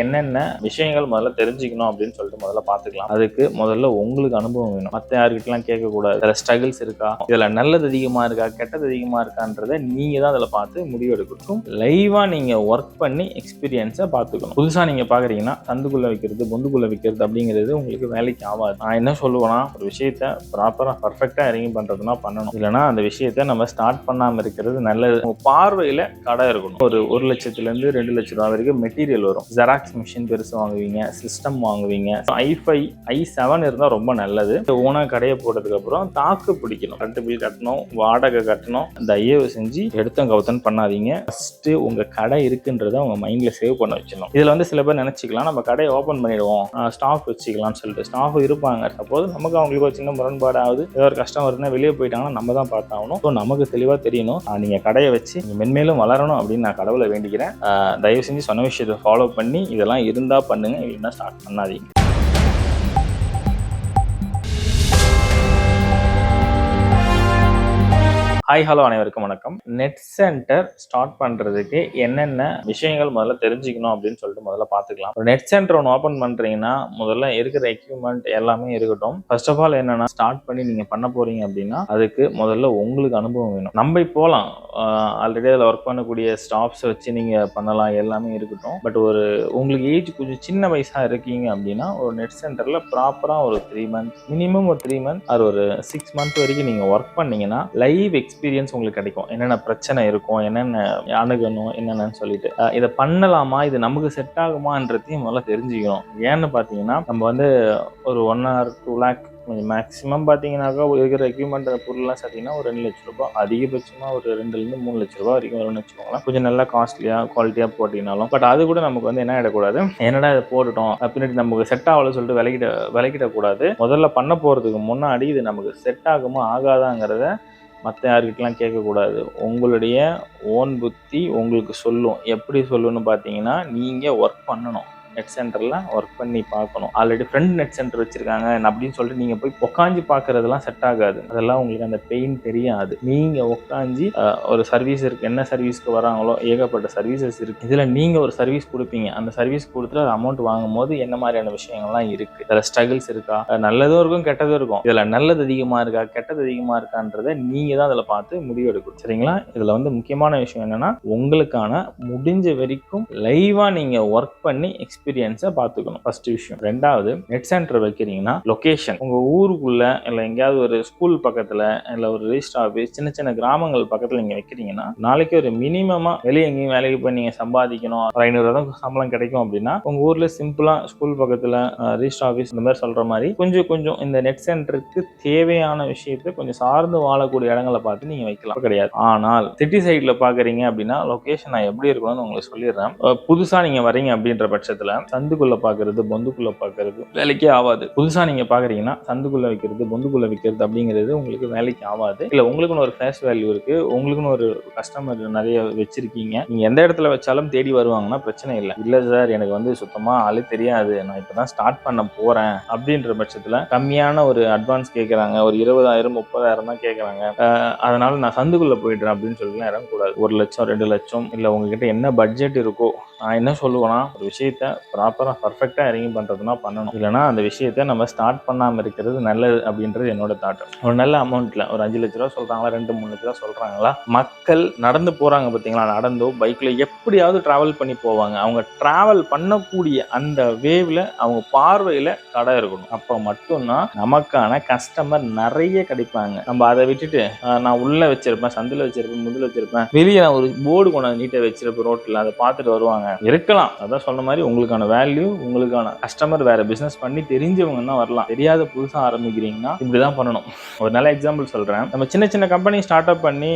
என்னென்ன விஷயங்கள் முதல்ல தெரிஞ்சுக்கணும் அப்படின்னு சொல்லிட்டு முதல்ல பார்த்துக்கலாம். அதுக்கு முதல்ல உங்களுக்கு அனுபவம் வேணும். மற்ற யாருக்கிட்டலாம் கேட்கக்கூடாது. இதில் ஸ்ட்ரகிள்ஸ் இருக்கா? இதில் நல்லது அதிகமாக இருக்கா? கெட்டது அதிகமாக இருக்கான்றத நீங்கள் தான் அதில் பார்த்து முடிவு எடுக்கட்டும் லைவாக நீங்கள் ஒர்க் பண்ணி எக்ஸ்பீரியன்ஸை பார்த்துக்கணும். புதுசாக நீங்கள் பார்க்குறீங்கன்னா தந்துக்குள்ளே வைக்கிறது பொந்துக்குள்ளே வைக்கிறது அப்படிங்கிறது உங்களுக்கு வேலைக்கு ஆகாது. நான் என்ன சொல்லுவேன்னா ஒரு விஷயத்த ப்ராப்பராக பர்ஃபெக்டாக இறங்கி பண்ணுறதுனா பண்ணணும். இல்லைனா அந்த விஷயத்த நம்ம ஸ்டார்ட் பண்ணாமல் இருக்கிறது நல்லது. உங்கள் பார்வையில் கடை இருக்கணும். ஒரு ஒரு லட்சத்துலேருந்து ரெண்டு லட்ச ரூபா வரைக்கும் மெட்டீரியல் வரும். ஜெராக்ஸ் மிஷின் பெருசு வாங்குவீங்க சிஸ்டம் வாங்குவீங்க. ஐ ஐ செவன் இருந்தால் ரொம்ப நல்லது. ஓனாக கடையை போட்டதுக்கு அப்புறம் தாக்கு பிடிக்கணும். கரண்ட் பில் கட்டணும் வாடகை கட்டணும். தயவு செஞ்சு எடுத்தம் கவுத்தன் பண்ணாதீங்க. ஃபஸ்ட்டு உங்கள் கடை இருக்குன்றத உங்கள் மைண்டில் சேவ் பண்ண வச்சிடணும். இதில் வந்து சில பேர் நினச்சிக்கலாம் நம்ம கடையை ஓப்பன் பண்ணிடுவோம். ஸ்டாஃப் வச்சுக்கலாம்னு சொல்லிட்டு. ஸ்டாஃப் இருப்பாங்க. சப்போஸ் நமக்கு அவங்களுக்கு ஒரு சின்ன முரண்பாடு ஆகுது ஏதோ ஒரு கஷ்டம் வருதுன்னா வெளியே போயிட்டாங்கன்னா நம்ம தான் பார்த்தாகணும். ஸோ நமக்கு தெளிவாக தெரியணும். நீங்கள் கடையை வச்சு மென்மேலும் வளரணும் அப்படின்னு நான் கடவுளை வேண்டிக்கிறேன். தயவு செஞ்சு சொன்ன விஷயத்தை ஃபாலோ பண்ணி இதெல்லாம் இருந்தால் பண்ணுங்க இல்லைன்னா ஸ்டார்ட் பண்ணாதீங்க. ஹாய் ஹலோ அனைவருக்கும் வணக்கம். நெட் சென்டர் ஸ்டார்ட் பண்றதுக்கு என்னென்ன விஷயங்கள் முதல்ல தெரிஞ்சுக்கணும் அப்படின்னு சொல்லிட்டு முதல்ல பார்த்துக்கலாம். ஒரு நெட் சென்டர் ஒன்று ஓப்பன் பண்றீங்கன்னா முதல்ல இருக்கிற எக்யூப்மெண்ட் எல்லாமே இருக்கட்டும். ஃபர்ஸ்ட் ஆஃப் ஆல் என்னன்னா ஸ்டார்ட் பண்ணி நீங்க பண்ண போறீங்க அப்படின்னா அதுக்கு முதல்ல உங்களுக்கு அனுபவம் வேணும். நம்ம போகலாம் ஆல்ரெடி அதில் ஒர்க் பண்ணக்கூடிய ஸ்டாஃப்ஸ் வச்சு நீங்க பண்ணலாம் எல்லாமே இருக்கட்டும். பட் ஒரு உங்களுக்கு ஏஜ் கொஞ்சம் சின்ன வயசா இருக்கீங்க அப்படின்னா ஒரு நெட் சென்டர்ல ப்ராப்பரா ஒரு த்ரீ மந்த் மினிமம் ஒரு த்ரீ மந்த் அது ஒரு சிக்ஸ் மந்த் வரைக்கும் நீங்க ஒர்க் பண்ணீங்கன்னா லைவ் எக்ஸ்பீரியன்ஸ் உங்களுக்கு கிடைக்கும். என்னென்ன பிரச்சனை இருக்கும் என்னென்ன அணுகணும் என்னென்னு சொல்லிட்டு. இதை பண்ணலாமா? இது நமக்கு செட் ஆகுமான்றதையும் முதல்ல தெரிஞ்சுக்கணும். ஏன்னு பார்த்தீங்கன்னா நம்ம வந்து ஒரு ஒன் ஆர் டூ லேக் கொஞ்சம் மேக்ஸிமம் பார்த்தீங்கன்னாக்கா இருக்கிற எக்யூப்மெண்ட் பொருள்லாம் பார்த்தீங்கன்னா ஒரு ரெண்டு லட்ச ரூபாய். அதிகபட்சமாக ஒரு ரெண்டுலேருந்து மூணு லட்ச ரூபாய் வரைக்கும் வரும்னு வச்சுக்கோங்களேன். கொஞ்சம் நல்லா காஸ்ட்லியாக குவாலிட்டியாக போட்டிங்கனாலும். பட் அது கூட நமக்கு வந்து என்ன ஆகிடக்கூடாது என்னடா இதை போட்டுட்டோம்? பின்னாடி நமக்கு செட் ஆகலை சொல்லிட்டு விலகிட விலகிடக்கூடாது. முதல்ல பண்ண போகிறதுக்கு முன்னாடி இது நமக்கு செட் ஆகுமா ஆகாதாங்கிறத மற்ற யாருக்கிட்டலாம் கேட்கக்கூடாது. உங்களுடைய ஓன் புத்தி உங்களுக்கு சொல்லும். எப்படி சொல்லுன்னு பார்த்தீங்கன்னா நீங்கள் ஒர்க் பண்ணணும். நெட் சென்டரில் ஒர்க் பண்ணி பார்க்கணும். ஆல்ரெடி ஃப்ரெண்ட் நெட் சென்டர் வச்சுருக்காங்க. அப்படின்னு சொல்லிட்டு நீங்கள் போய் உட்காந்து பார்க்குறதெல்லாம் செட் ஆகாது. அதெல்லாம் உங்களுக்கு அந்த பெயின் தெரியாது. நீங்கள் உட்காந்து ஒரு சர்வீஸ் இருக்குது என்ன சர்வீஸ்க்கு வராங்களோ ஏகப்பட்ட சர்வீசஸ் இருக்குது இதில் நீங்கள் ஒரு சர்வீஸ் கொடுப்பீங்க. அந்த சர்வீஸ் கொடுத்துட்டு அது அமௌண்ட் வாங்கும் போது என்ன மாதிரியான விஷயங்கள்லாம் இருக்குது இதில் ஸ்ட்ரகிள்ஸ் இருக்கா? நல்லதும் இருக்கும் கெட்டதும் இருக்கும். இதில் நல்லது அதிகமாக இருக்கா? கெட்டது அதிகமாக இருக்கான்றதை நீங்கள் தான் அதில் பார்த்து முடிவெடுக்கும் சரிங்களா? இதில் வந்து முக்கியமான விஷயம் என்னென்னா உங்களுக்கான முடிஞ்ச வரைக்கும் லைவாக நீங்கள் ஒர்க் பண்ணி எக்ஸ்பீரியன்ஸை பார்த்துக்கணும். ஃபர்ஸ்ட் விஷயம். ரெண்டாவது நெட் சென்டர் வைக்கிறீங்கன்னா லொக்கேஷன் உங்கள் ஊருக்குள்ள இல்லை எங்கேயாவது ஒரு ஸ்கூல் பக்கத்தில் இல்லை ஒரு ரிஜிஸ்டர் ஆஃபீஸ் சின்ன சின்ன கிராமங்கள் பக்கத்தில் நீங்கள் வைக்கிறீங்கன்னா நாளைக்கு ஒரு மினிமமாக வெளியே எங்கேயும் வேலைக்கு போய் நீங்கள் சம்பாதிக்கணும். ஒரு ஐநூறு தான் சம்பளம் கிடைக்கும் அப்படின்னா உங்கள் ஊரில் சிம்பிளாக ஸ்கூல் பக்கத்தில் ரிஜிஸ்டர் ஆஃபீஸ் இந்த மாதிரி சொல்கிற மாதிரி கொஞ்சம் கொஞ்சம் இந்த நெட் சென்டருக்கு தேவையான விஷயத்தை கொஞ்சம் சார்ந்து வாழக்கூடிய இடங்களை பார்த்து நீங்கள் வைக்கலாம். கிடையாது. ஆனால் சிட்டி சைடில் பார்க்குறீங்க அப்படின்னா லொகேஷன் நான் எப்படி இருக்கணும்னு உங்களுக்கு சொல்லிடுறேன். புதுசாக நீங்கள் வரீங்க அப்படின்ற பட்சத்தில் சந்துக்குள்ளே பார்க்கறது பொந்துக்குள்ளே பார்க்கறது வேலைக்கே ஆகாது புதுசாக நீங்கள் பார்க்குறீங்கன்னா சந்துக்குள்ளே வைக்கிறது பொந்துக்குள்ளே வைக்கிறது அப்படிங்கிறது உங்களுக்கு வேலைக்கு ஆகாது இல்லை உங்களுக்குன்னு ஒரு ஃபேஸ் வேல்யூ இருக்குது உங்களுக்குன்னு ஒரு கஸ்டமர் நிறைய வச்சிருக்கீங்க. நீங்கள் எந்த இடத்துல வச்சாலும் தேடி வருவாங்கன்னா பிரச்சனை இல்லை. இல்லை சார் எனக்கு வந்து சுத்தமாக ஆளு தெரியாது. நான் இப்போ தான் ஸ்டார்ட் பண்ண போகிறேன் அப்படின்ற பட்சத்தில் கம்மியான ஒரு அட்வான்ஸ் கேட்குறாங்க ஒரு இருபதாயிரம் முப்பதாயிரம் தான் கேட்குறாங்க அதனால நான் சந்துக்குள்ளே போயிடுறேன் அப்படின்னு சொல்லிட்டு இறங்கக்கூடாது. ஒரு லட்சம் ரெண்டு லட்சம் இல்லை உங்ககிட்ட என்ன பட்ஜெட் இருக்கோ நான் என்ன சொல்லுவேன்னா ஒரு விஷயத்த ப்ராப்பராக பர்ஃபெக்டாக இறங்கி பண்ணுறதுனா பண்ணணும். இல்லைனா அந்த விஷயத்த நம்ம ஸ்டார்ட் பண்ணாமல் இருக்கிறது நல்லது அப்படின்றது என்னோட தாட் ஒரு நல்ல அமௌண்ட்டில் ஒரு அஞ்சு லட்ச ரூபா சொல்கிறாங்களா ரெண்டு மூணு லட்ச ரூபா சொல்கிறாங்களா மக்கள் நடந்து போகிறாங்க பார்த்தீங்களா நடந்தோ பைக்கில் எப்படியாவது ட்ராவல் பண்ணி போவாங்க. அவங்க ட்ராவல் பண்ணக்கூடிய அந்த வேவில் அவங்க பார்வையில் கடை இருக்கணும். அப்போ மட்டும்தான் நமக்கான கஸ்டமர் நிறைய கிடைப்பாங்க. நம்ம அதை விட்டுட்டு நான் உள்ளே வச்சிருப்பேன் சந்தில் வச்சிருப்பேன் முதில் வச்சிருப்பேன் வெளியே நான் ஒரு போர்டு கொண்டாந்து நீட்டாக வச்சிருப்பேன் ரோட்டில் அதை பார்த்துட்டு வருவாங்க. இருக்கலாம். அதான் சொன்ன மாதிரி உங்களுக்கான வேல்யூ உங்களுக்கான கஸ்டமர் வேற பிசினஸ் பண்ணி தெரிஞ்சவங்க தான் வரலாம். தெரியாத புதுசாக ஆரம்பிக்கிறீங்கன்னா இப்படிதான் பண்ணணும். ஒரு நல்ல எக்ஸாம்பிள் சொல்றேன். நம்ம சின்ன சின்ன கம்பெனி ஸ்டார்ட் அப் பண்ணி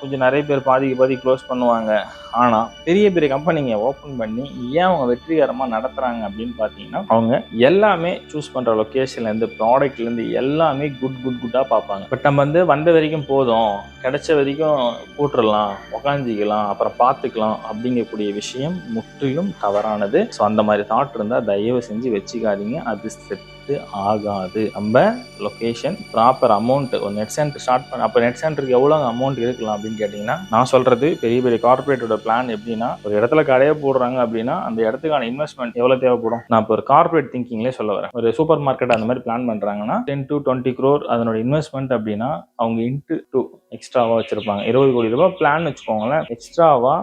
கொஞ்சம் நிறைய பேர் பாதிக்கு பாதி க்ளோஸ் பண்ணுவாங்க. ஆனா பெரிய பெரிய கம்பெனிங்க ஓப்பன் பண்ணி ஏன் அவங்க வெற்றிகரமா நடத்துறாங்க அப்படின்னு பார்த்தீங்கன்னா அவங்க எல்லாமே சூஸ் பண்ற லொக்கேஷன்ல இருந்து ப்ராடக்ட்ல இருந்து எல்லாமே குட் குட் குட்டா பார்ப்பாங்க. பட் நம்ம வந்து வந்த வரைக்கும் போதும். கிடைச்ச வரைக்கும் போட்டுடலாம் உக்காஞ்சிக்கலாம் அப்புறம் பார்த்துக்கலாம் அப்படிங்கக்கூடிய விஷயம் முற்றிலும் தவறானது. ஸோ அந்த மாதிரி தாட் இருந்தால் தயவு செஞ்சு வச்சுக்காதீங்க. அது செட்டு ஆகாது. நம்ம லொக்கேஷன் ப்ராப்பர் அமௌண்ட் ஒரு நெட் சென்டர் ஸ்டார்ட் பண்ண அப்போ நெட் சென்டருக்கு எவ்வளோ அமௌண்ட் இருக்கலாம் அப்படின்னு கேட்டிங்கன்னா நான் சொல்கிறது பெரிய பெரிய கார்பரேட்டோட பிளான் எப்படின்னா ஒரு இடத்துல கடையை போடுறாங்க அப்படின்னா அந்த இடத்துக்கான இன்வெஸ்ட்மெண்ட் எவ்வளோ தேவைப்படும்? நான் இப்போ ஒரு கார்பரேட் திங்கிங்லேயே சொல்ல வரேன். ஒரு சூப்பர் மார்க்கெட் அந்த மாதிரி பிளான் பண்ணுறாங்கன்னா டென் டு டுவெண்ட்டி க்ரோர் அதனோட இன்வெஸ்ட்மெண்ட் அப்படின்னா அவங்க இன்ட்டு டூ எக்ஸ்ட்ராவாக வச்சுருப்பாங்க. இருபது கோடி ரூபாய் பிளான் வச்சுக்கோங்களேன். எக்ஸ்ட்ராவாக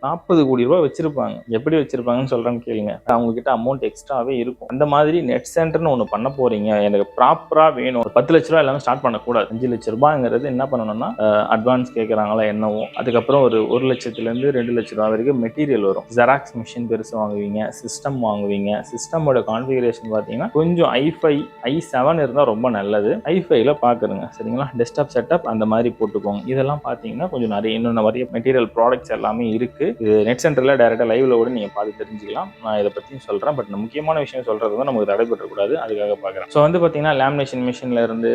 நாற்பது கோடி ரூபாய் வச்சிருப்பாங்க. எப்படி வச்சிருப்பாங்கன்னு சொல்றேன்னு கேளுங்க. அவங்க கிட்ட அமௌண்ட் எக்ஸ்ட்ராவே இருக்கும். அந்த மாதிரி நெட் சென்டர்னு ஒன்று பண்ண போறீங்க. எனக்கு ப்ராப்பரா வேணும். ஒரு பத்து லட்ச ரூபாய் எல்லாமே ஸ்டார்ட் பண்ணக்கூடாது. அஞ்சு லட்ச ரூபாய்ங்கிறது என்ன பண்ணணும்னா அட்வான்ஸ் கேட்குறாங்களா என்னவோ. அதுக்கப்புறம் ஒரு ஒரு லட்சத்துல இருந்து ரெண்டு லட்ச ரூபாய் வரைக்கும் மெட்டீரியல் வரும். ஜெராக்ஸ் மிஷின் பெருசு வாங்குவீங்க. சிஸ்டம் வாங்குவீங்க. சிஸ்டமோட கான்ஃபிகரேஷன் பார்த்தீங்கன்னா கொஞ்சம் ஐஃபை ஐ செவன் இருந்தால் ரொம்ப நல்லது. ஐஃபைல பார்க்குறங்க சரிங்களா? டெஸ்க்டாப் செட்டப் அந்த மாதிரி போட்டுக்கோங்க. இதெல்லாம் பார்த்தீங்கன்னா கொஞ்சம் நிறைய இன்னும் நிறைய மெட்டீரியல் ப்ராடக்ட்ஸ் எல்லாமே இருக்கு இது நெட் சென்டர்ல டைரக்டா லைவ்ல கூட நீங்க பார்த்து தெரிஞ்சுக்கலாம். நான் இதை பத்தியும் சொல்றேன். பட் முக்கியமான விஷயம் சொல்றது வந்து நமக்கு தடைபெற்றக்கூடாது அதுக்காக பார்க்குறேன். ஸோ வந்து பார்த்தீங்கன்னா லேமினேஷன் மிஷின்ல இருந்து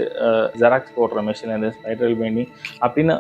ஜெராக்ஸ் போடுற மிஷின்ல இருந்து ஸ்பைரல் பெயிண்டிங் அப்படின்னு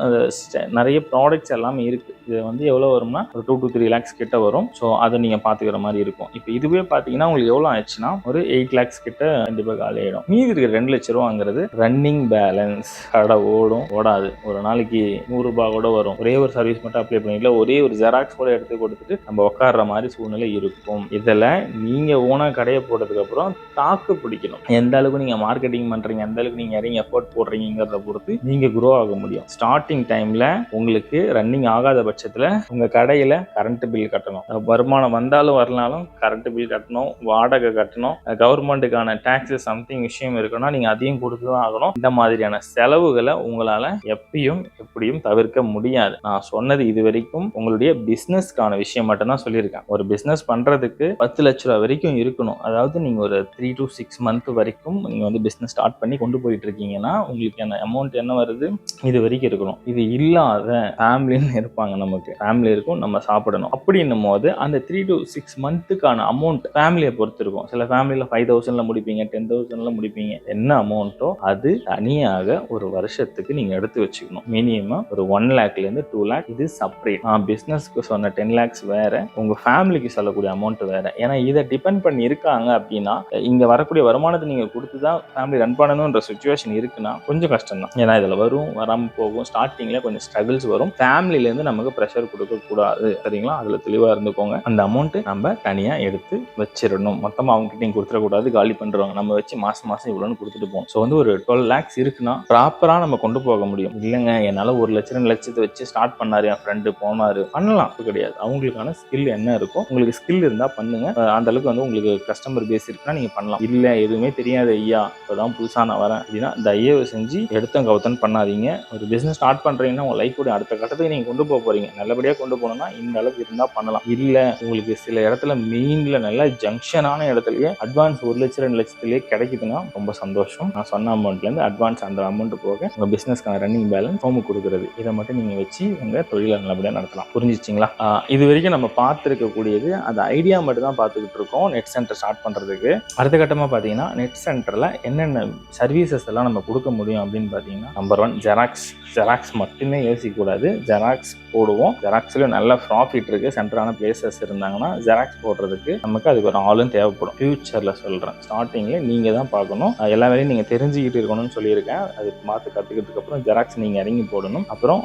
நிறைய ப்ராடக்ட்ஸ் எல்லாமே இருக்கு. இது வந்து எவ்வளோ வரும்னா ஒரு டூ டு த்ரீ லேக்ஸ் கிட்ட வரும். ஸோ அதை நீங்க பார்த்துக்கிற மாதிரி இருக்கும். இப்போ இதுவே பார்த்தீங்கன்னா உங்களுக்கு எவ்வளோ ஆயிடுச்சுன்னா ஒரு எயிட் லேக்ஸ் கிட்ட கண்டிப்பாக காலி ஆயிடும். மீதி இருக்கிற ரெண்டு லட்ச ரூபாங்கிறது ரன்னிங் பேலன்ஸ் கடை ஓடும். ஓடாது. ஒரு நாளைக்கு நூறு ரூபாய் கூட வரும். ஒரே ஒரு சர்வீஸ் மட்டும் அப்ளை பண்ணிக்கல. ஒரே ஒரு ஜெராக்ஸ் கூட எடுத்து கொடுத்துட்டு நம்ம உட்கார்ற மாதிரி சூழ்நிலை இருக்கும். இதில் நீங்கள் ஓனாக கடையை போட்டதுக்கு அப்புறம் தாக்கு பிடிக்கணும். எந்த அளவுக்கு நீங்கள் மார்க்கெட்டிங் பண்ணுறீங்க எந்த அளவுக்கு நீங்கள் இறங்கி எஃபோர்ட் போடுறீங்கிறத பொறுத்து நீங்கள் குரோ ஆக முடியும். ஸ்டார்டிங் டைமில் உங்களுக்கு ரன்னிங் ஆகாத பட்சத்தில் உங்கள் கடையில் கரண்ட் பில் கட்டணும். வருமானம் வந்தாலும் வரலாலும் கரண்ட் பில் கட்டணும் வாடகை கட்டணும். கவர்மெண்ட்டுக்கான டேக்ஸு சம்திங் விஷயம் இருக்குன்னா நீங்கள் அதையும் கொடுத்து தான் ஆகணும். இந்த மாதிரியான செலவுகளை உங்களால் எப்பயும் எப்படியும் தவிர்க்க முடியாது. நான் சொன்னது இது வரைக்கும் உங்களுடைய பிஸ்னஸ்க்கான விஷயம் மட்டும்தான் சொல்லியிருக்கேன். ஒரு பிஸ்னஸ் பண்ணுறதுக்கு பத்து லட்ச ரூபா வரைக்கும் இருக்கணும். அதாவது நீங்கள் ஒரு த்ரீ டு சிக்ஸ் மந்த் வரைக்கும் நீங்கள் வந்து பிஸ்னஸ் ஸ்டார்ட் பண்ணி கொண்டு போயிட்டு இருக்கீங்கன்னா உங்களுக்கு என்ன அமௌண்ட் என்ன வருது? இது வரைக்கும் இருக்கணும். இது இல்லாத ஃபேமிலின்னு இருப்பாங்க நமக்கு. ஃபேமிலி இருக்கும் நம்ம சாப்பிடணும். அப்படின்னும் போது அந்த த்ரீ டு சிக்ஸ் மந்த்துக்கான அமௌண்ட் ஃபேமிலியை பொறுத்து இருக்கும். சில ஃபேமிலியில் ஃபைவ் தௌசண்ட்ல முடிப்பீங்க டென் தௌசண்ட்ல முடிப்பீங்க. என்ன அமௌண்ட்டோ அது தனியாக ஒரு வருஷத்துக்கு நீங்கள் எடுத்து வச்சுக்கணும். மினிமம் ஒரு ஒன் லேக்லேருந்து டூ லேக் இது செப்பரேட் நான் பிஸ்னஸ்க்கு சொன்ன டென் லேக்ஸ் வேற உங்க ஃபேமிலிக்கு சொல்லக்கூடிய அமௌண்ட் வேற. ஏன்னா இதை டிபெண்ட் பண்ணி இருக்காங்க அப்படின்னா இங்க வரக்கூடிய வருமானத்தை நீங்க கொடுத்து தான் ஃபேமிலி ரன் பண்ணணுன்ற சுச்சுவேஷன் இருக்குன்னா கொஞ்சம் கஷ்டம் தான் ஏன்னா இதுல வரும் வராம போகும். ஸ்டார்டிங்ல கொஞ்சம் ஸ்ட்ரகிள்ஸ் வரும். ஃபேமிலில இருந்து நமக்கு ப்ரெஷர் கொடுக்க கூடாது. சரிங்களா? அதுல தெளிவா இருந்துக்கோங்க. அந்த அமௌண்ட் நம்ம தனியா எடுத்து வச்சிடணும். மொத்தமா அவங்க கிட்ட கொடுத்துடக்கூடாது காலி பண்ணுறவங்க நம்ம வச்சு மாசம் மாசம் இவ்வளோன்னு கொடுத்துட்டு போகணும். ஸோ வந்து ஒரு டுவெல் லேக்ஸ் இருக்குன்னா ப்ராப்பரா நம்ம கொண்டு போக முடியும். இல்லைங்க என்னால ஒரு லட்சம் ரெண்டு லட்சத்தை வச்சு ஸ்டார்ட் பண்ணாரு என் ஃப்ரெண்டு போனாரு. பண்ணலாம். அது கிடையாது. அவங்களுக்கான ஸ்கில் என்ன இருக்கும் உங்களுக்கு ஸ்கில் இருந்தால் பண்ணுங்க. அந்த அளவுக்கு வந்து உங்களுக்கு கஸ்டமர் பேஸ் இருக்குன்னா நீங்கள் பண்ணலாம். இல்லை எதுவுமே தெரியாது ஐயா இப்போதான் புதுசாக நான் வரேன் அப்படின்னா தயவு செஞ்சு எடுத்தம் கவுத்தன் பண்ணாதீங்க. ஒரு பிஸ்னஸ் ஸ்டார்ட் பண்ணுறீங்கன்னா உங்கள் லைஃபோட அடுத்த கட்டத்துக்கு நீங்கள் கொண்டு போக போறீங்க. நல்லபடியாக கொண்டு போகணும்னா இந்த அளவுக்கு இருந்தால் பண்ணலாம். இல்லை உங்களுக்கு சில இடத்துல மெயினில் நல்ல ஜங்ஷனான இடத்துலயே அட்வான்ஸ் ஒரு லட்சம் ரெண்டு லட்சத்துலயே கிடைக்குதுன்னா ரொம்ப சந்தோஷம். நான் சொன்ன அமௌண்ட்லேருந்து அட்வான்ஸ் அந்த அமௌண்ட் போக உங்கள் பிஸ்னஸ்க்கான ரன்னிங் பேலன்ஸ் ஹோமு கொடுக்குறது. இதை மட்டும் நீங்கள் வச்சு உங்கள் தொழிலை நல்லபடியாக நடத்தலாம். புரிஞ்சிச்சிங்களா? இது வரைக்கும் நம்ம பார்த்துருக்கக்கூடியது அந்த ஐடியா மட்டும் தான் பார்த்துக்கிட்டு இருக்கோம் நெட் சென்டர் ஸ்டார்ட் பண்ணுறதுக்கு அடுத்த கட்டமாக பார்த்தீங்கன்னா நெட் சென்டரில் என்னென்ன சர்வீசஸ் எல்லாம் நம்ம கொடுக்க முடியும் அப்படின்னு பார்த்தீங்கன்னா நம்பர் ஒன் ஜெராக்ஸ் ஜெராக்ஸ் மட்டுமே யோசிக்கக்கூடாது. ஜெராக்ஸ் போடுவோம். ஜெராக்ஸ்லேயும் நல்ல ப்ராஃபிட் இருக்குது சென்டரான பிளேசஸ் இருந்தாங்கன்னா ஜெராக்ஸ் போடுறதுக்கு நமக்கு அதுக்கு ஒரு ஆளும் தேவைப்படும். ஃப்யூச்சரில் சொல்கிறேன் ஸ்டார்டிங்கில் நீங்கள் தான் பார்க்கணும். எல்லா வேலையும் நீங்கள் தெரிஞ்சுக்கிட்டு இருக்கணும்னு சொல்லியிருக்கேன். அது பார்த்து கற்றுக்கிட்டதுக்கப்புறம் அப்புறம் ஜெராக்ஸ் நீங்கள் இறங்கி போடணும். அப்புறம்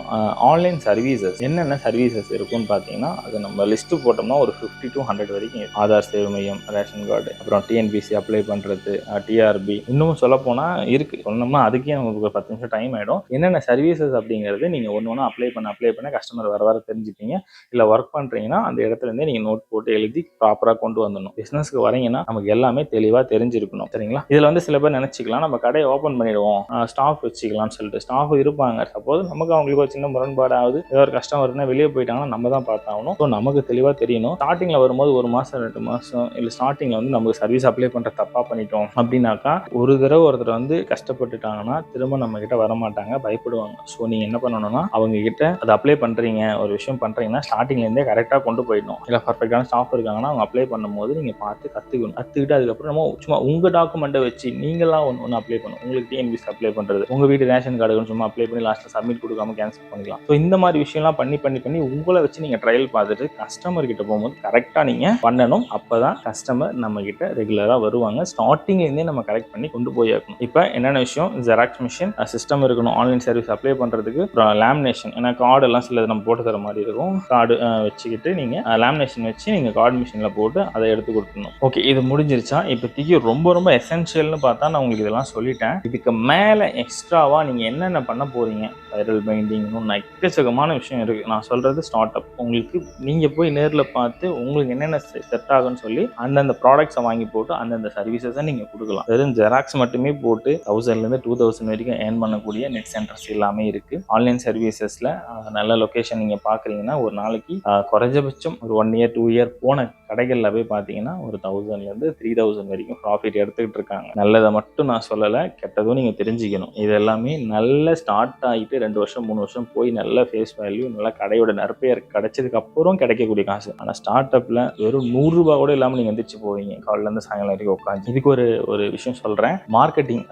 ஆன்லைன் சர்வீசஸ் என்னென்ன சர்வீசஸ் இருக்கும்னு பார்த்தீங்கன்னா அது நம்ம லிஸ்ட்டு போட்டோம்னா ஒரு ஃபிஃப்டி டு ஹண்ட்ரட் வரைக்கும் ஆதார் சேவை மையம் ரேஷன் கார்டு அப்புறம் டிஎன்பிசி அப்ளை பண்ணுறது டிஆர்பி இன்னமும் சொல்ல போனால் இருக்குது சொன்னோம்னா அதுக்கே நமக்கு ஒரு பத்து நிமிஷம் டைம் ஆகிடும் என்னென்ன சர்வீசஸ் அப்படிங்கிறது நீங்கள் ஒன்று ஒன்று அப்ளை பண்ண அப்ளை பண்ண கஸ்டமர் வர வர தெரிஞ்சுப்பீங்க. இல்லை ஒர்க் பண்ணுறீங்கன்னா அந்த இடத்துல இருந்தே நோட் போட்டு எழுதி ப்ராப்பராக கொண்டு வந்துடணும். பிஸ்னஸ்க்கு வரீங்கன்னா நமக்கு எல்லாமே தெளிவாக தெரிஞ்சிருக்கணும். சரிங்களா? இதில் வந்து சில பேர் நினச்சிக்கலாம் நம்ம கடையை ஓப்பன் பண்ணிடுவோம். ஸ்டாஃப் வச்சுக்கலாம்னு சொல்லிட்டு. ஸ்டாஃப் இருப்பாங்க. சப்போஸ் நமக்கு அவங்களுக்கு ஒரு சின்ன முரண்பாடு ஆகுது ஏதோ ஒரு கஸ்டமர்னா வெளியே போயிட்டாங்க போயிட்டாங்கன்னா நம்ம தான் பார்த்தாகணும் ஸோ நமக்கு தெளிவாக தெரியணும். ஸ்டார்டிங்கில் வரும்போது ஒரு மாதம் ரெண்டு மாதம் இல்லை ஸ்டார்டிங்கில் வந்து நமக்கு சர்வீஸ் அப்ளை பண்ணுற தப்பாக பண்ணிட்டோம் அப்படின்னாக்கா ஒரு தடவை ஒருத்தர் வந்து கஷ்டப்பட்டுட்டாங்கன்னா திரும்ப நம்ம கிட்ட வர மாட்டாங்க பயப்படுவாங்க. ஸோ நீங்கள் என்ன பண்ணணும்னா அவங்க கிட்ட அதை அப்ளை பண்ணுறீங்க ஒரு விஷயம் பண்ணுறீங்கன்னா ஸ்டார்டிங்லேருந்தே கரெக்டாக கொண்டு போயிடணும். இல்லை பர்ஃபெக்டான ஸ்டாஃப் இருக்காங்கன்னா அவங்க அப்ளை பண்ணும்போது நீங்கள் பார்த்து கற்றுக்கணும் கற்றுக்கிட்டு அதுக்கப்புறம் நம்ம சும்மா உங்கள் டாக்குமெண்ட்டை வச்சு நீங்களாம் ஒன்று ஒன்று அப்ளை பண்ணணும். உங்களுக்கு டிஎன்பிசி அப்ளை பண்ணுறது உங்கள் வீட்டு ரேஷன் கார்டுன்னு சும்மா அப்ளை பண்ணி லாஸ்ட்டில் சப்மிட் கொடுக்காம கேன்சல் பண்ணிக்கலாம். ஸோ இந்த மாதிரி விஷயம்லாம் பண்ணி பண்ணி பண்ணி உங்க உங்களை வச்சு நீங்கள் ட்ரையல் பார்த்துட்டு கஸ்டமர் கிட்ட போகும்போது கரெக்டாக நீங்கள் பண்ணணும். அப்போ தான் கஸ்டமர் நம்ம கிட்ட ரெகுலராக வருவாங்க ஸ்டார்டிங்லேருந்தே நம்ம கரெக்ட் பண்ணி கொண்டு போய் இருக்கணும் இப்போ என்னென்ன விஷயம்? ஜெராக்ஸ் மிஷின் சிஸ்டம் இருக்கணும். ஆன்லைன் சர்வீஸ் அப்ளை பண்ணுறதுக்கு அப்புறம் லேமினேஷன் ஏன்னா கார்டு எல்லாம் சிலது நம்ம போட்டு தர மாதிரி இருக்கும். கார்டு வச்சுக்கிட்டு நீங்கள் லேமினேஷன் வச்சு நீங்கள் கார்டு மிஷினில் போட்டு அதை எடுத்து கொடுத்துடணும். ஓகே இது முடிஞ்சிருச்சா? இப்போதைக்கு ரொம்ப ரொம்ப எசென்ஷியல்னு பார்த்தா நான் உங்களுக்கு இதெல்லாம் சொல்லிட்டேன். இதுக்கு மேலே எக்ஸ்ட்ராவாக நீங்கள் என்னென்ன பண்ண போகிறீங்க வைரல் பெயிண்டிங்னு இன்னும் எக்கச்சக்கமான விஷயம் இருக்குது நான் சொல்கிறது ஸ்டார்ட் அப் உங்களுக்கு நீங்கள் போய் நேரில் பார்த்து உங்களுக்கு என்னென்ன செட் ஆகும்னு சொல்லி அந்தந்த ப்ராடக்ட்ஸை வாங்கி போட்டு அந்தந்த சர்வீசஸை நீங்கள் கொடுக்கலாம். வெறும் ஜெராக்ஸ் மட்டுமே போட்டு தௌசண்ட்லேருந்து டூ தௌசண்ட் வரைக்கும் ஏர்ன் பண்ணக்கூடிய நெட் சென்டர்ஸ் எல்லாமே இருக்குது ஆன்லைன் சர்வீசஸில் நல்ல லொக்கேஷன் நீங்கள் பார்க்குறீங்கன்னா ஒரு நாளைக்கு குறைஞ்சபட்சம் ஒரு ஒன் இயர் டூ இயர் போன கடைகளில் போய் பார்த்தீங்கன்னா ஒரு தௌசண்ட்லேருந்து த்ரீ தௌசண்ட் வரைக்கும் ப்ராஃபிட் எடுத்துக்கிட்டு இருக்காங்க. நல்லதை மட்டும் நான் சொல்லலை கெட்டதும் நீங்கள் தெரிஞ்சுக்கணும். இது எல்லாமே நல்ல ஸ்டார்ட் ஆகிட்டு ரெண்டு வருஷம் மூணு வருஷம் போய் நல்ல ஃபேஸ் வேல்யூ நல்லா கடையோட நற்பெயர் கிடைச்சதுக்கு அப்புறம் கிடைக்கக்கூடிய காசு. ஆனால் ஸ்டார்ட் அப்பில் வெறும் நூறுரூபா கூட இல்லாமல் நீங்கள் எந்திரிச்சு போவீங்க. காலையிலேருந்து சாயங்காலம் வரைக்கும் உட்காந்து இதுக்கு ஒரு ஒரு விஷயம் சொல்கிறேன் மார்க்கெட்டிங்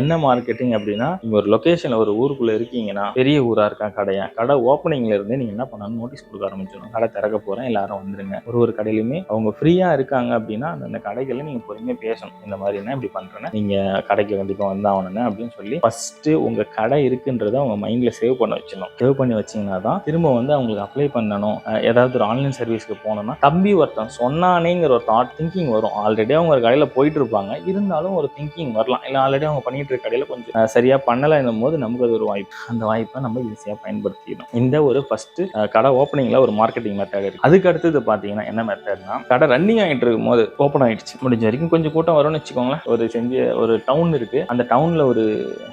என்ன மார்க்கெட்டிங் அப்படின்னா நீங்கள் ஒரு லொக்கேஷனில் ஒரு ஊருக்குள்ளே இருக்கீங்கன்னா பெரிய ஊராக இருக்கா கடையா கடை ஓப்பனிங்ல இருந்து நீங்கள் என்ன பண்ணணும்? நோட்டீஸ் கொடுக்க ஆரம்பிச்சிடும் கடை திறக்க போகிறேன் எல்லாரும் வந்துருங்க. ஒரு ஒரு கடையிலுமே அவங்க ஃப்ரீயாக இருக்காங்க அப்படின்னா அந்த கடைகளில் நீங்கள் பொறுமையாக பேசணும். இந்த மாதிரி என்ன இப்படி பண்ணுறேன்னா நீங்கள் கடைக்கு கண்டிப்பாக வந்தாகணுன்னு அப்படின்னு சொல்லி ஃபஸ்ட்டு உங்கள் கடை இருக்குன்றதை அவங்க மைண்டில் சேவ் பண்ண வச்சிடணும். சேவ் பண்ணி வச்சிங்கன்னா தான் திரும்ப வந்து வந்து அவங்களுக்கு அப்ளை பண்ணணும். ஏதாவது ஒரு ஆன்லைன் சர்வீஸ்க்கு போனோம்னா தம்பி ஒருத்தன் சொன்னானேங்கிற ஒரு தாட் திங்கிங் வரும். ஆல்ரெடி அவங்க ஒரு கடையில் போயிட்டு இருப்பாங்க. இருந்தாலும் ஒரு திங்கிங் வரலாம். இல்லை ஆல்ரெடி அவங்க பண்ணிட்டு இருக்க கடையில் கொஞ்சம் சரியாக சரியா பண்ணலைன்னும் போது நமக்கு அது ஒரு வாய்ப்பு. அந்த வாய்ப்பை நம்ம ஈஸியாக பயன்படுத்திக்கணும் இந்த ஒரு ஃபர்ஸ்ட் கடை ஓப்பனிங்கில் ஒரு மார்க்கெட்டிங் மெத்தட் இருக்கு. அதுக்கு அடுத்தது பார்த்தீங்கன்னா என்ன மெத்தட்னா கடை ரன்னிங் ஆகிட்டு இருக்கும் போது ஓப்பன் ஆயிடுச்சு. முடிஞ்ச வரைக்கும் கொஞ்சம் கூட்டம் வரும்னு வச்சுக்கோங்களேன். ஒரு செஞ்சு ஒரு டவுன் இருக்கு. அந்த டவுனில் ஒரு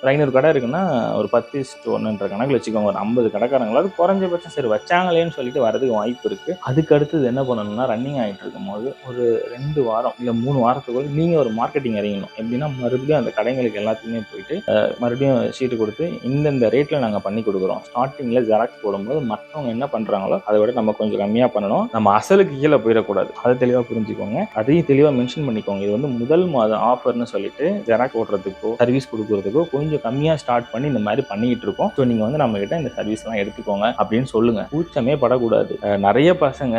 ஒரு ஐநூறு கடை இருக்குன்னா ஒரு பத்து ஒன்றுன்ற கணக்கில் வச்சுக்கோங்க. ஒரு ஐம்பது கடைக்காரங்களாவது குறைஞ்சபட்சம் சரி வச்சாங்களேன்னு சொல்லிட்டு வரதுக்கு வாய்ப்பு இருக்கு. அதுக்கு அடுத்தது என்ன பண்ணணும்னா ரன்னிங் ஆகிட்டு இருக்கும்போது ஒரு ரெண்டு வாரம் இல்லை மூணு வாரத்துக்குள்ள நீங்க ஒரு மார்க்கெட்டிங் இறங்கணும். எப்படின்னா மறுபடியும் அந்த கடைங்களுக்கு எல்லாத்துக்குமே போயிட்டு மறுபடியும் சீட்டு கொடுத்து இந்தந்த ரேட்ல நாங்க பண்ணி கொடுக்குறோம். ஸ்டார்டிங்ல ஜெராக்ஸ் போடும்போது மற்றவங்க என்ன பண்றாங்களோ அதை விட நம்ம கொஞ்சம் கம்மியா பண்ணணும். நம்ம அசலுக்கு கீழே போயிடக்கூடாது. அதை தெளிவா புரிஞ்சுக்கோங்க. அதையும் தெளிவா மென்ஷன் பண்ணிக்கோங்க. இது வந்து முதல் மாதம் ஆஃபர்னு சொல்லிட்டு ஜெராக்ஸ் ஓட்டுறதுக்கோ சர்வீஸ் கொடுக்கறதுக்கோ கொஞ்சம் கம்மியா ஸ்டார்ட் பண்ணி இந்த மாதிரி பண்ணிக்கிட்டு இருக்கோம். ஸோ நீங்க வந்து நம்ம கிட்ட இந்த சர்வீஸ் எல்லாம் எடுத்துக்கோங்க அப்படின்னு சொல்லுங்கள் கூச்சமே படக்கூடாது. நிறைய பசங்க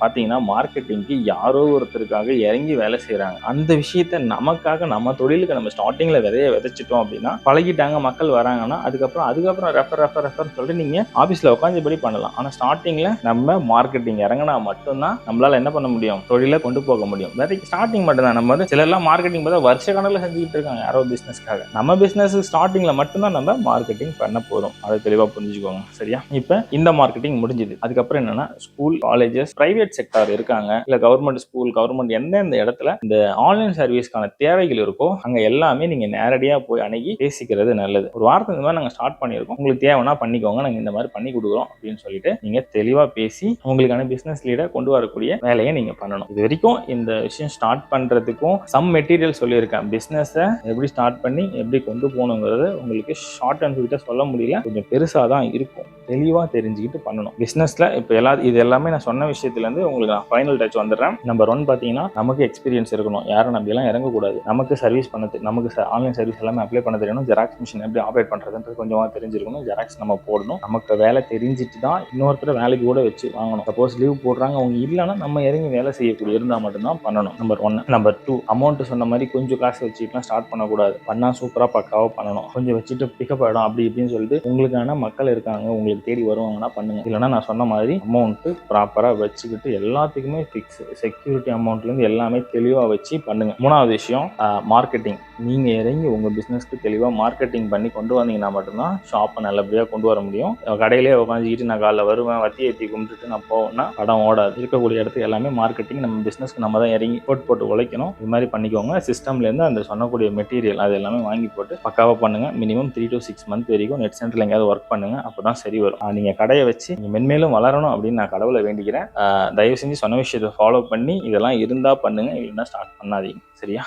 பார்த்தீங்கன்னா பாத்தீங்கன்னா மார்க்கெட்டிங்க்கு யாரோ ஒருத்தருக்காக இறங்கி வேலை செய்கிறாங்க அந்த விஷயத்த நமக்காக நம்ம தொழிலுக்கு நம்ம ஸ்டார்டிங்ல விதைய விதைச்சிட்டோம் அப்படின்னா பழகிட்டாங்க மக்கள் வராங்கன்னா அதுக்கப்புறம் அதுக்கப்புறம் ரெஃபர் ரெஃபர் ரெஃபர் சொல்லிட்டு நீங்க ஆஃபீஸில் உட்காந்துபடி பண்ணலாம். ஆனால் ஸ்டார்டிங்கில் நம்ம மார்க்கெட்டிங் இறங்கினா மட்டும்தான் நம்மளால என்ன பண்ண முடியும்? தொழிலை கொண்டு போக முடியும். விதைக்கு ஸ்டார்டிங் மட்டும்தான். நம்ம வந்து சிலர்லாம் மார்க்கெட்டிங் பார்த்தா வருஷ கணக்கில் செஞ்சுக்கிட்டு இருக்காங்க. யாரோ பிஸ்னஸ்க்காக நம்ம பிஸ்னஸ் ஸ்டார்டிங்கில் மட்டும்தான் நம்ம மார்க்கெட்டிங் பண்ண போகிறோம் அதை தெளிவாக புரிஞ்சுக்கோங்க. சரியா? இப்போ இந்த மார்க்கெட்டிங் முடிஞ்சுது. அதுக்கப்புறம் என்னன்னா ஸ்கூல் காலேஜஸ் பிரைவேட் செக்டார் இருக்காங்க. இல்ல கவர்மெண்ட் ஸ்கூல் கவர்மெண்ட் எந்தெந்த இடத்துல இந்த ஆன்லைன் சர்வீஸ்க்கான தேவைகள் இருக்கோ அங்க எல்லாமே நீங்க நேரடியா போய் அணுகி பேசிக்கிறது நல்லது. ஒரு வாரத்துக்கு இந்த மாதிரி நாங்க ஸ்டார்ட் பண்ணியிருக்கோம். உங்களுக்கு தேவைன்னா பண்ணிக்கோங்க. நாங்க இந்த மாதிரி பண்ணி கொடுக்குறோம் அப்படின்னு சொல்லிட்டு நீங்க தெளிவா பேசி உங்களுக்கான பிசினஸ் லீடர் கொண்டு வரக்கூடிய வேலையை நீங்க பண்ணணும். இது வரைக்கும் இந்த விஷயம் ஸ்டார்ட் பண்றதுக்கும் சம் மெட்டீரியல் சொல்லியிருக்கேன். பிசினஸை எப்படி ஸ்டார்ட் பண்ணி எப்படி கொண்டு போகணுங்கிறது உங்களுக்கு ஷார்ட் அண்ட் ஸ்வீட்டாக சொல்ல முடியல. கொஞ்சம் பெருசாக தான் இருக்கும். தெளிவாக தெரிஞ்சுக்கிட்டு பண்ணணும். பிஸ்னஸில் இப்போ எல்லா இது எல்லாமே நான் சொன்ன விஷயத்துலேருந்து உங்களுக்கு நான் ஃபைனல் டச் வந்துடுறேன். நம்பர் ஒன் பார்த்தீங்கன்னா நமக்கு எக்ஸ்பீரியன்ஸ் இருக்கணும். யாரும் நம்பியெல்லாம் இறங்கக்கூடாது. நமக்கு சர்வீஸ் பண்ணது நமக்கு ஆன்லைன் சர்வீஸ் எல்லாமே அப்ளை பண்ண தெரியணும் ஜெராக்ஸ் மிஷின் எப்படி ஆப்ரேட் பண்ணுறதுன்றது கொஞ்சமாக தெரிஞ்சிருக்கணும். ஜெராக்ஸ் நம்ம போடணும். நமக்கு வேலை தெரிஞ்சுட்டு தான் இன்னொருத்தர் வேலைக்கு கூட வச்சு வாங்கணும். சப்போஸ் லீவ் போடுறாங்க. அவங்க இல்லைன்னா நம்ம இறங்கி வேலை செய்யக்கூடிய இருந்தால் மட்டும்தான் பண்ணணும் number one number two amount சொன்ன மாதிரி கொஞ்சம் காசு வச்சுட்டுலாம் ஸ்டார்ட் பண்ணக்கூடாது. பண்ணால் சூப்பராக பக்காவாக பண்ணணும். கொஞ்சம் வச்சுட்டு பிக்கப் ஆகிடும் அப்படி இப்படின்னு சொல்லிட்டு உங்களுக்கான மக்கள் இருக்காங்க. உங்களுக்கு தேடி வருவாங்கன்னா பண்ணுங்க. இல்லைன்னா நான் சொன்ன மாதிரி அமௌண்ட்டு ப்ராப்பராக வச்சுக்கிட்டு எல்லாத்துக்குமே ஃபிக்ஸ் செக்யூரிட்டி அமௌண்ட்லேருந்து எல்லாமே தெளிவாக வச்சு பண்ணுங்க. மூணாவது விஷயம் மார்க்கெட்டிங் நீங்கள் இறங்கி உங்கள் பிஸ்னஸ்க்கு தெளிவாக மார்க்கெட்டிங் பண்ணி கொண்டு வந்தீங்கன்னா மட்டும்தான் ஷாப்பை நல்லபடியாக கொண்டு வர முடியும். கடையிலே உட்காந்துக்கிட்டு நான் காலைல வருவேன் வத்தி ஏற்றி கும்பிட்டுட்டு நான் போவேன்னா படம் ஓடாது. இருக்கக்கூடிய இடத்துக்கு எல்லாமே மார்க்கெட்டிங் நம்ம பிஸ்னஸ்க்கு நம்ம தான் இறங்கி போட்டு போட்டு உழைக்கணும். இது மாதிரி பண்ணிக்கோங்க. சிஸ்டம்லேருந்து அந்த சொன்னக்கூடிய மெட்டீரியல் அது எல்லாமே வாங்கி போட்டு பக்காவாக பண்ணுங்க. Minimum three to six month வரைக்கும் நெட் சென்டரில் எங்கேயாவது ஒர்க் பண்ணுங்கள் அப்போ தான் சரி வரும். ஆஹ் நீங்க கடையை வச்சு நீங்கள் மென்மேலும் வளரணும் அப்படின்னு நான் கடவுளை வேண்டிக்கிறேன். தயவு செஞ்சு சொன்ன விஷயத்தை ஃபாலோ பண்ணி இதெல்லாம் இருந்தால் பண்ணுங்க இல்லைன்னா ஸ்டார்ட் பண்ணாதீங்க. சரியா?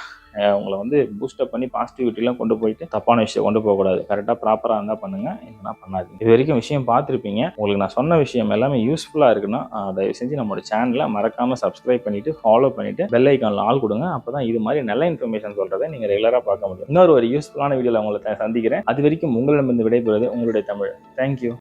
உங்களை வந்து பூஸ்டப் பண்ணி பாசிட்டிவிட்டிலாம் கொண்டு போயிட்டு தப்பான விஷயம் கொண்டு போகக்கூடாது கரெக்டாக ப்ராப்பராக இருந்தால் பண்ணுங்க இல்லைன்னா பண்ணாதீங்க. இது வரைக்கும் விஷயம் பார்த்துருப்பீங்க. உங்களுக்கு நான் சொன்ன விஷயம் எல்லாமே யூஸ்ஃபுல்லாக இருக்குன்னா தயவு செஞ்சு நம்மளோட சேனலை மறக்காமல் சப்ஸ்கிரைப் பண்ணிட்டு ஃபாலோ பண்ணிட்டு பெல் ஐக்கானில் ஆள் கொடுங்க. அப்போ தான் இது மாதிரி நல்ல இன்ஃபர்மேஷன் சொல்கிறத நீங்கள் ரெகுலராக பார்க்க முடியும். இன்னொரு ஒரு யூஸ்ஃபுல்லான வீடியோவில் உங்களை சந்திக்கிறேன். அது வரைக்கும் உங்களிடமிருந்து விடைபெறுவது உங்களுடைய தமிழ். தேங்க்யூ